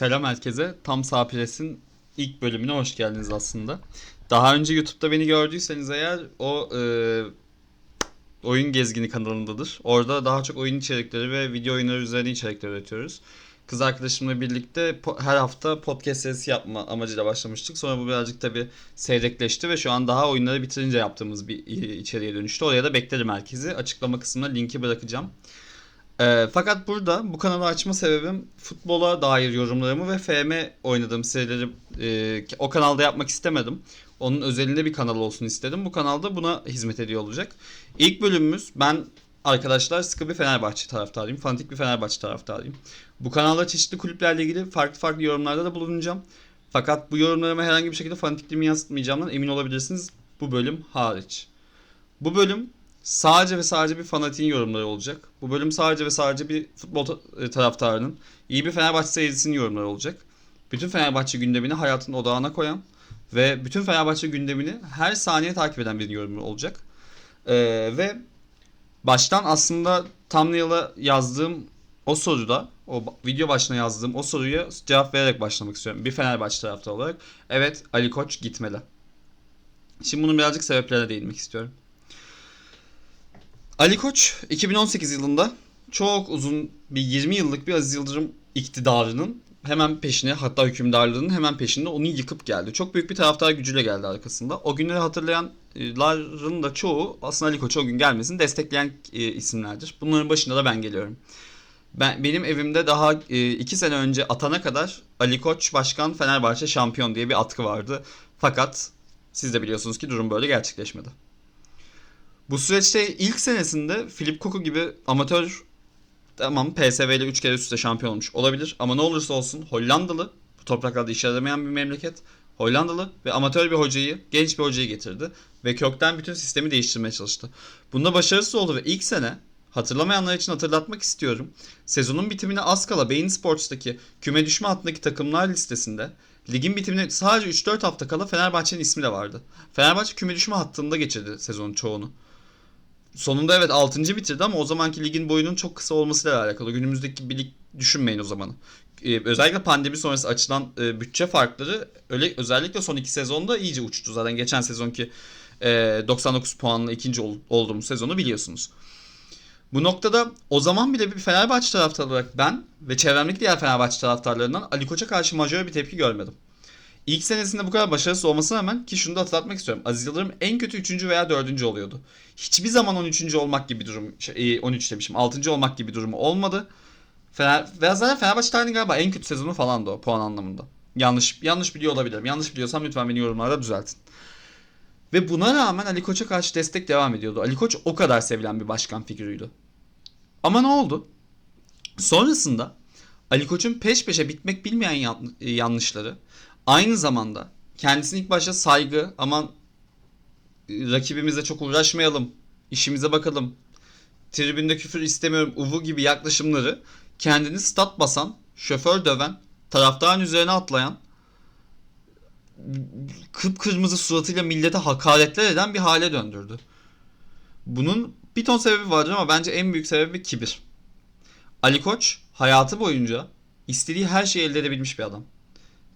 Selam herkese. Tam Sağ Pres'in ilk bölümüne hoş geldiniz aslında. Daha önce YouTube'da beni gördüyseniz eğer o e, Oyun Gezgini kanalındadır. Orada daha çok oyun içerikleri ve video oyunları üzerine içerikler üretiyoruz. Kız arkadaşımla birlikte her hafta podcast serisi yapma amacıyla başlamıştık. Sonra bu birazcık tabii seyrekleşti ve şu an daha oyunları bitirince yaptığımız bir içeriğe dönüştü. Oraya da beklerim herkesi. Açıklama kısmına linki bırakacağım. Ee, fakat burada bu kanalı açma sebebim futbola dair yorumlarımı ve FM oynadığım serileri e, o kanalda yapmak istemedim. Onun özelinde bir kanal olsun istedim. Bu kanalda buna hizmet ediyor olacak. İlk bölümümüz ben arkadaşlar sıkı bir Fenerbahçe taraftarıyım. Fanatik bir Fenerbahçe taraftarıyım. Bu kanalda çeşitli kulüplerle ilgili farklı farklı yorumlarda da bulunacağım. Fakat bu yorumlarıma herhangi bir şekilde fanatikliğimi yansıtmayacağımdan emin olabilirsiniz. Bu bölüm hariç. Bu bölüm sadece ve sadece bir fanatiğin yorumları olacak. Bu bölüm sadece ve sadece bir futbol e, taraftarının, iyi bir Fenerbahçe seyircisinin yorumları olacak. Bütün Fenerbahçe gündemini hayatın odağına koyan ve bütün Fenerbahçe gündemini her saniye takip eden bir yorumu olacak. Ee, ve baştan aslında thumbnail'a yazdığım o soruda, o video başına yazdığım o soruya cevap vererek başlamak istiyorum. Bir Fenerbahçe taraftarı olarak. Evet Ali Koç gitmeli. Şimdi bunun birazcık sebeplerine değinmek istiyorum. Ali Koç 2018 yılında çok uzun bir 20 yıllık bir Aziz Yıldırım iktidarının hemen peşine hatta hükümdarlığının hemen peşinde onu yıkıp geldi. Çok büyük bir taraftar gücüyle geldi arkasında. O günleri hatırlayanların da çoğu aslında Ali Koç o gün gelmesini destekleyen e, isimlerdir. Bunların başında da ben geliyorum. Ben benim evimde daha e, iki sene önce atana kadar Ali Koç Başkan Fenerbahçe şampiyon diye bir atkı vardı. Fakat siz de biliyorsunuz ki durum böyle gerçekleşmedi. Bu süreçte ilk senesinde Filip Koku gibi amatör tamam PSV ile 3 kere üst üste şampiyon olmuş olabilir ama ne olursa olsun Hollandalı bu topraklarda işe yaramayan bir memleket Hollandalı ve amatör bir hocayı genç bir hocayı getirdi ve kökten bütün sistemi değiştirmeye çalıştı. Bunda başarısız oldu ve ilk sene hatırlamayanlar için hatırlatmak istiyorum. Sezonun bitimine az kala Bein Sports'taki küme düşme hattındaki takımlar listesinde ligin bitimine sadece 3-4 hafta kala Fenerbahçe'nin ismi de vardı. Fenerbahçe küme düşme hattında geçirdi sezonun çoğunu. Sonunda evet 6. bitirdi ama o zamanki ligin boyunun çok kısa olmasıyla alakalı. Günümüzdeki bir lig düşünmeyin o zamanı. Ee, özellikle pandemi sonrası açılan e, bütçe farkları öyle özellikle son iki sezonda iyice uçtu. Zaten geçen sezonki e, 99 puanla ikinci ol, olduğumuz sezonu biliyorsunuz. Bu noktada o zaman bile bir Fenerbahçe taraftarı olarak ben ve çevremdeki diğer Fenerbahçe taraftarlarından Ali Koç'a karşı majör bir tepki görmedim. İlk senesinde bu kadar başarısız olmasına rağmen ki şunu da hatırlatmak istiyorum. Aziz Yıldırım en kötü 3. veya 4. oluyordu. Hiçbir zaman 13. olmak gibi durum, şey, e, 13 demişim 6. olmak gibi durumu olmadı. Fener, ve zaten Fenerbahçe tarihinin galiba en kötü sezonu falan da o puan anlamında. Yanlış yanlış biliyor olabilirim. Yanlış biliyorsam lütfen beni yorumlarda düzeltin. Ve buna rağmen Ali Koç'a karşı destek devam ediyordu. Ali Koç o kadar sevilen bir başkan figürüydü. Ama ne oldu? Sonrasında Ali Koç'un peş peşe bitmek bilmeyen e, yanlışları aynı zamanda kendisine ilk başta saygı aman e, rakibimizle çok uğraşmayalım, işimize bakalım, tribünde küfür istemiyorum uvu gibi yaklaşımları kendini stat basan, şoför döven, taraftarın üzerine atlayan, kıpkırmızı suratıyla millete hakaretler eden bir hale döndürdü. Bunun bir ton sebebi vardır ama bence en büyük sebebi kibir. Ali Koç hayatı boyunca istediği her şeyi elde edebilmiş bir adam.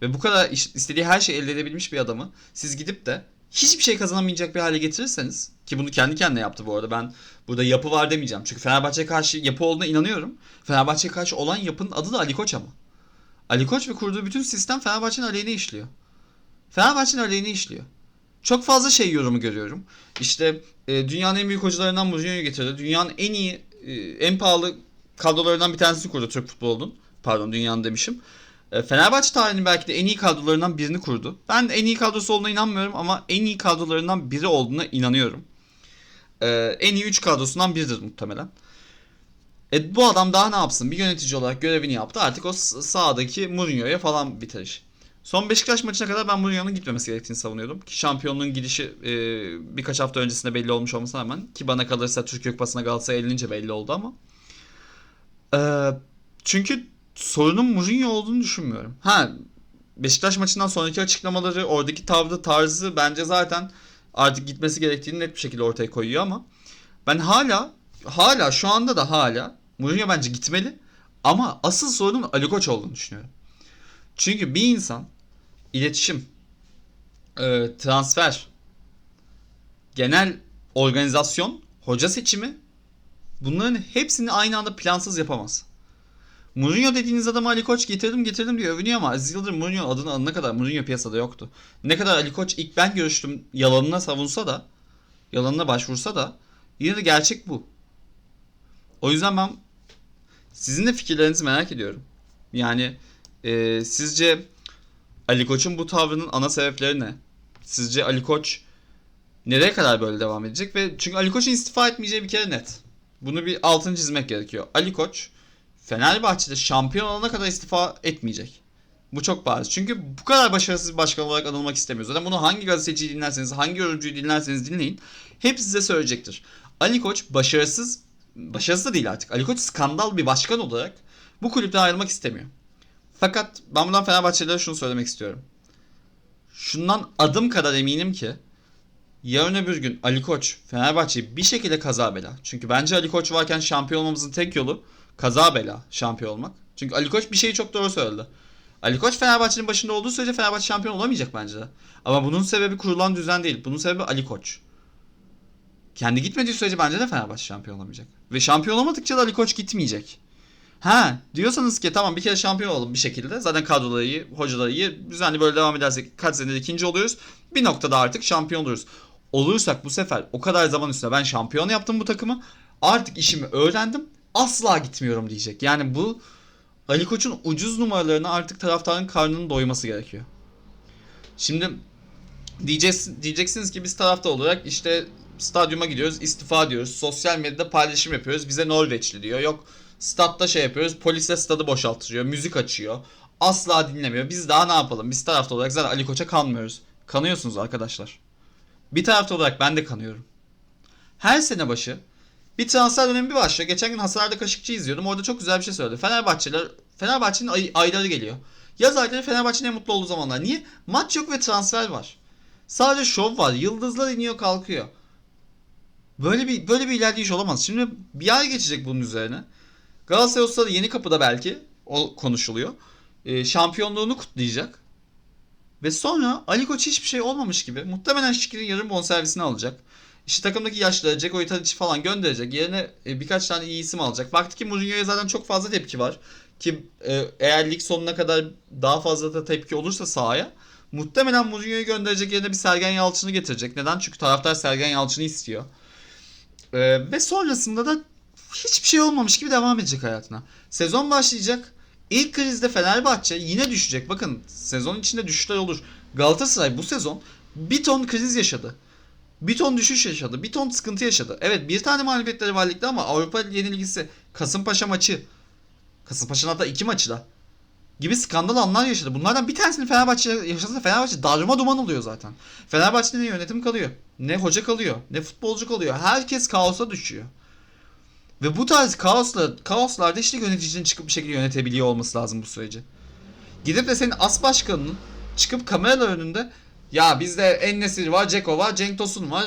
Ve bu kadar istediği her şeyi elde edebilmiş bir adamı siz gidip de hiçbir şey kazanamayacak bir hale getirirseniz ki bunu kendi kendine yaptı bu arada ben burada yapı var demeyeceğim. Çünkü Fenerbahçe'ye karşı yapı olduğuna inanıyorum. Fenerbahçe'ye karşı olan yapının adı da Ali Koç ama. Ali Koç ve kurduğu bütün sistem Fenerbahçe'nin aleyhine işliyor. Fenerbahçe'nin aleyhine işliyor. Çok fazla şey yorumu görüyorum. İşte e, dünyanın en büyük hocalarından Mourinho'yu getirdi. Dünyanın en iyi, e, en pahalı kadrolarından bir tanesini kurdu Türk futbolunun. Pardon dünyanın demişim. E, Fenerbahçe tarihinin belki de en iyi kadrolarından birini kurdu. Ben en iyi kadrosu olduğuna inanmıyorum ama en iyi kadrolarından biri olduğuna inanıyorum. E, en iyi 3 kadrosundan biridir muhtemelen. E, bu adam daha ne yapsın? Bir yönetici olarak görevini yaptı. Artık o s- sahadaki Mourinho'ya falan biter iş. Son Beşiktaş maçına kadar ben Mourinho'nun gitmemesi gerektiğini savunuyordum. Ki şampiyonluğun gidişi e, birkaç hafta öncesinde belli olmuş olmasına rağmen ki bana kalırsa Türkiye Kupası'na Galatasaray elince belli oldu ama. E, çünkü sorunun Mourinho olduğunu düşünmüyorum. Ha Beşiktaş maçından sonraki açıklamaları, oradaki tavrı, tarzı bence zaten artık gitmesi gerektiğini net bir şekilde ortaya koyuyor ama ben hala hala şu anda da hala Mourinho bence gitmeli ama asıl sorunun Ali Koç olduğunu düşünüyorum. Çünkü bir insan iletişim, e, transfer, genel organizasyon, hoca seçimi bunların hepsini aynı anda plansız yapamaz. Mourinho dediğiniz adamı Ali Koç getirdim getirdim diye övünüyor ama Aziz Yıldırım Mourinho adını alana kadar Mourinho piyasada yoktu. Ne kadar Ali Koç ilk ben görüştüm yalanına savunsa da yalanına başvursa da yine de gerçek bu. O yüzden ben sizin de fikirlerinizi merak ediyorum. Yani e, sizce Ali Koç'un bu tavrının ana sebepleri ne? Sizce Ali Koç nereye kadar böyle devam edecek ve çünkü Ali Koç'un istifa etmeyeceği bir kere net. Bunu bir altını çizmek gerekiyor. Ali Koç Fenerbahçe'de şampiyon olana kadar istifa etmeyecek. Bu çok bariz. Çünkü bu kadar başarısız bir başkan olarak anılmak istemiyor. Zaten bunu hangi gazeteciyi dinlerseniz, hangi yorumcuyu dinlerseniz dinleyin. Hep size söyleyecektir. Ali Koç başarısız, başarısız da değil artık. Ali Koç skandal bir başkan olarak bu kulüpten ayrılmak istemiyor. Fakat ben buradan Fenerbahçelilere şunu söylemek istiyorum. Şundan adım kadar eminim ki yarın öbür gün Ali Koç Fenerbahçe'yi bir şekilde kaza bela. Çünkü bence Ali Koç varken şampiyon olmamızın tek yolu kaza bela şampiyon olmak. Çünkü Ali Koç bir şeyi çok doğru söyledi. Ali Koç Fenerbahçe'nin başında olduğu sürece Fenerbahçe şampiyon olamayacak bence de. Ama bunun sebebi kurulan düzen değil. Bunun sebebi Ali Koç. Kendi gitmediği sürece bence de Fenerbahçe şampiyon olamayacak. Ve şampiyon olamadıkça da Ali Koç gitmeyecek. Ha diyorsanız ki tamam bir kere şampiyon olalım bir şekilde. Zaten kadroları iyi, hocaları iyi. Düzenli böyle devam edersek kaç senedir ikinci oluyoruz. Bir noktada artık şampiyon oluruz. Olursak bu sefer o kadar zaman üstüne ben şampiyon yaptım bu takımı. Artık işimi öğrendim. Asla gitmiyorum diyecek. Yani bu Ali Koç'un ucuz numaralarına artık taraftarın karnının doyması gerekiyor. Şimdi diyeceksiniz, ki biz taraftar olarak işte stadyuma gidiyoruz, istifa diyoruz. Sosyal medyada paylaşım yapıyoruz. Bize Norveçli diyor. Yok statta şey yapıyoruz. Polisle stadı boşaltıyor. Müzik açıyor. Asla dinlemiyor. Biz daha ne yapalım? Biz taraftar olarak zaten Ali Koç'a kanmıyoruz. Kanıyorsunuz arkadaşlar. Bir taraftar olarak ben de kanıyorum. Her sene başı bir transfer dönemi bir başlıyor. Geçen gün Hasar'da Kaşıkçı izliyordum. Orada çok güzel bir şey söyledi. Fenerbahçeler, Fenerbahçe'nin ay, ayları geliyor. Yaz ayları Fenerbahçe'nin en mutlu olduğu zamanlar. Niye? Maç yok ve transfer var. Sadece şov var. Yıldızlar iniyor kalkıyor. Böyle bir böyle bir ilerleyiş olamaz. Şimdi bir ay geçecek bunun üzerine. Galatasaray olsa da yeni kapıda belki o konuşuluyor. Ee, şampiyonluğunu kutlayacak. Ve sonra Ali Koç hiçbir şey olmamış gibi muhtemelen Şikir'in yarım bonservisini alacak. İşte takımdaki yaşlıları Ceko Tadic falan gönderecek. Yerine e, birkaç tane iyi isim alacak. Baktı ki Mourinho'ya zaten çok fazla tepki var. Ki e, eğer lig sonuna kadar daha fazla da tepki olursa sahaya muhtemelen Mourinho'yu gönderecek yerine bir Sergen Yalçın'ı getirecek. Neden? Çünkü taraftar Sergen Yalçın'ı istiyor. E, ve sonrasında da hiçbir şey olmamış gibi devam edecek hayatına. Sezon başlayacak. İlk krizde Fenerbahçe yine düşecek. Bakın sezon içinde düşüşler olur. Galatasaray bu sezon bir ton kriz yaşadı. Bir ton düşüş yaşadı. Bir ton sıkıntı yaşadı. Evet bir tane mağlubiyetleri var ligde ama Avrupa yenilgisi Kasımpaşa maçı Kasımpaşa'nın hatta iki maçı da gibi skandal anlar yaşadı. Bunlardan bir tanesini Fenerbahçe yaşasa Fenerbahçe darma duman oluyor zaten. Fenerbahçe'de ne yönetim kalıyor, ne hoca kalıyor, ne futbolcu kalıyor. Herkes kaosa düşüyor. Ve bu tarz kaosla, kaoslarda işte yöneticinin çıkıp bir şekilde yönetebiliyor olması lazım bu süreci. Gidip de senin as başkanının çıkıp kameralar önünde ya bizde Ennesir var, Ceko var, Cenk Tosun var.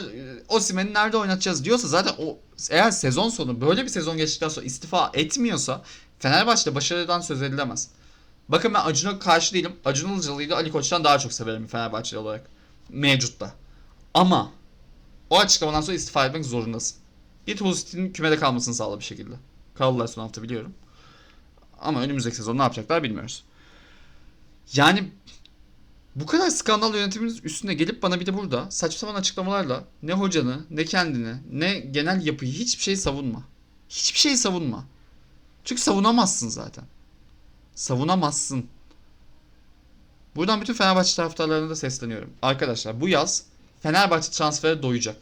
Osimhen'i nerede oynatacağız diyorsa zaten o eğer sezon sonu böyle bir sezon geçtikten sonra istifa etmiyorsa Fenerbahçe'de başarıdan söz edilemez. Bakın ben Acun'a karşı değilim. Acun Ilıcalı'yı Ali Koç'tan daha çok severim Fenerbahçeli olarak. Mevcutta. Ama o açıklamadan sonra istifa etmek zorundasın. Git Husit'in kümede kalmasını sağla bir şekilde. Kaldılar son hafta biliyorum. Ama önümüzdeki sezon ne yapacaklar bilmiyoruz. Yani bu kadar skandal yönetimimiz üstüne gelip bana bir de burada saçma sapan açıklamalarla ne hocanı, ne kendini, ne genel yapıyı hiçbir şey savunma. Hiçbir şey savunma. Çünkü savunamazsın zaten. Savunamazsın. Buradan bütün Fenerbahçe taraftarlarına da sesleniyorum. Arkadaşlar bu yaz Fenerbahçe transfere doyacak.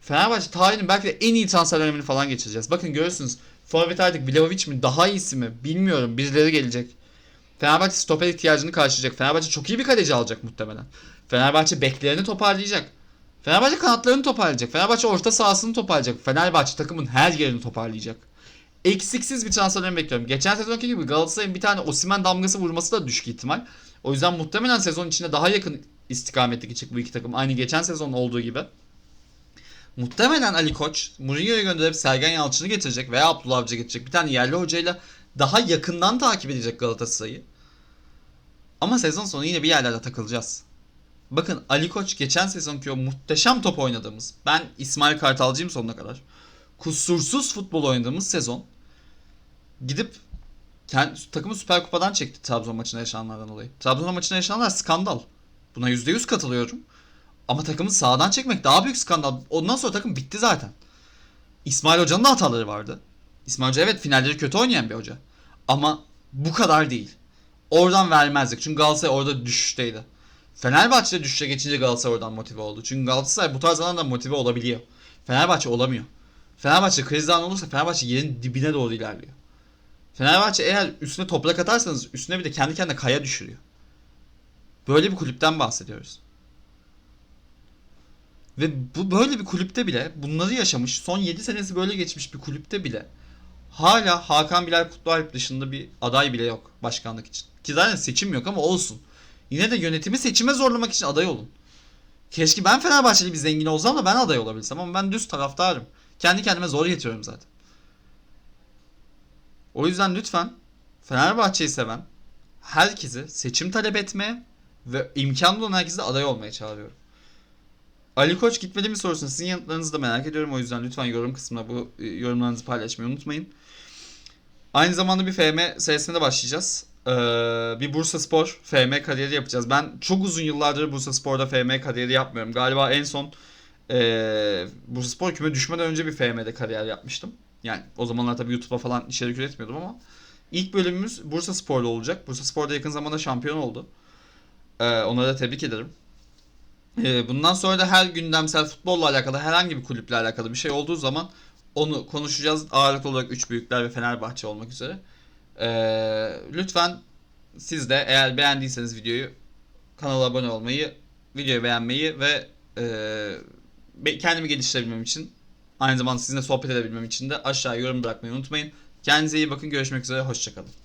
Fenerbahçe tarihinin belki de en iyi transfer dönemini falan geçireceğiz. Bakın görürsünüz. Forvet artık Vlahovic mi daha iyisi mi bilmiyorum. Birileri gelecek. Fenerbahçe stoper ihtiyacını karşılayacak. Fenerbahçe çok iyi bir kaleci alacak muhtemelen. Fenerbahçe beklerini toparlayacak. Fenerbahçe kanatlarını toparlayacak. Fenerbahçe orta sahasını toparlayacak. Fenerbahçe takımın her yerini toparlayacak. Eksiksiz bir transfer bekliyorum. Geçen sezonki gibi Galatasaray'ın bir tane Osimhen damgası vurması da düşük ihtimal. O yüzden muhtemelen sezon içinde daha yakın istikamette gidecek bu iki takım. Aynı geçen sezon olduğu gibi. Muhtemelen Ali Koç Mourinho'yu gönderip Sergen Yalçın'ı getirecek veya Abdullah Avcı getirecek. Bir tane yerli hocayla daha yakından takip edecek Galatasaray'ı. Ama sezon sonu yine bir yerlerde takılacağız. Bakın Ali Koç geçen sezonki o muhteşem top oynadığımız, ben İsmail Kartalcıyım sonuna kadar. Kusursuz futbol oynadığımız sezon gidip kendi, takımı Süper Kupa'dan çekti Trabzon maçında yaşananlardan dolayı. Trabzon maçında yaşananlar skandal. Buna %100 katılıyorum. Ama takımı sağdan çekmek daha büyük skandal. Ondan sonra takım bitti zaten. İsmail Hoca'nın da hataları vardı. İsmail Hoca evet finalleri kötü oynayan bir hoca. Ama bu kadar değil. Oradan vermezdik. Çünkü Galatasaray orada düşüşteydi. Fenerbahçe düşüşe geçince Galatasaray oradan motive oldu. Çünkü Galatasaray bu tarz alanlarda motive olabiliyor. Fenerbahçe olamıyor. Fenerbahçe krizden olursa Fenerbahçe yerin dibine doğru ilerliyor. Fenerbahçe eğer üstüne toprak atarsanız üstüne bir de kendi kendine kaya düşürüyor. Böyle bir kulüpten bahsediyoruz. Ve bu böyle bir kulüpte bile bunları yaşamış, son 7 senesi böyle geçmiş bir kulüpte bile hala Hakan Bilal Kutlualp dışında bir aday bile yok başkanlık için. Ki zaten seçim yok ama olsun. Yine de yönetimi seçime zorlamak için aday olun. Keşke ben Fenerbahçeli bir zengin olsam da ben aday olabilsem ama ben düz taraftarım. Kendi kendime zor getiriyorum zaten. O yüzden lütfen Fenerbahçe'yi seven herkesi seçim talep etmeye ve imkanı olan herkese aday olmaya çağırıyorum. Ali Koç gitmedi mi sorusuna sizin yanıtlarınızı da merak ediyorum. O yüzden lütfen yorum kısmına bu e, yorumlarınızı paylaşmayı unutmayın. Aynı zamanda bir FM serisine de başlayacağız. Ee, bir Bursa Spor FM kariyeri yapacağız. Ben çok uzun yıllardır Bursa Spor'da FM kariyeri yapmıyorum. Galiba en son ee, Bursa Spor küme düşmeden önce bir FM'de kariyer yapmıştım. Yani o zamanlar tabii YouTube'a falan içerik üretmiyordum ama ilk bölümümüz Bursa Spor'da olacak. Bursa Spor'da yakın zamanda şampiyon oldu. Ee, onlara da tebrik ederim. Ee, bundan sonra da her gündemsel futbolla alakalı herhangi bir kulüple alakalı bir şey olduğu zaman onu konuşacağız. Ağırlıklı olarak 3 büyükler ve Fenerbahçe olmak üzere. Ee, lütfen siz de eğer beğendiyseniz videoyu kanala abone olmayı, videoyu beğenmeyi ve e, kendimi geliştirebilmem için aynı zamanda sizinle sohbet edebilmem için de aşağıya yorum bırakmayı unutmayın. Kendinize iyi bakın. Görüşmek üzere. Hoşçakalın.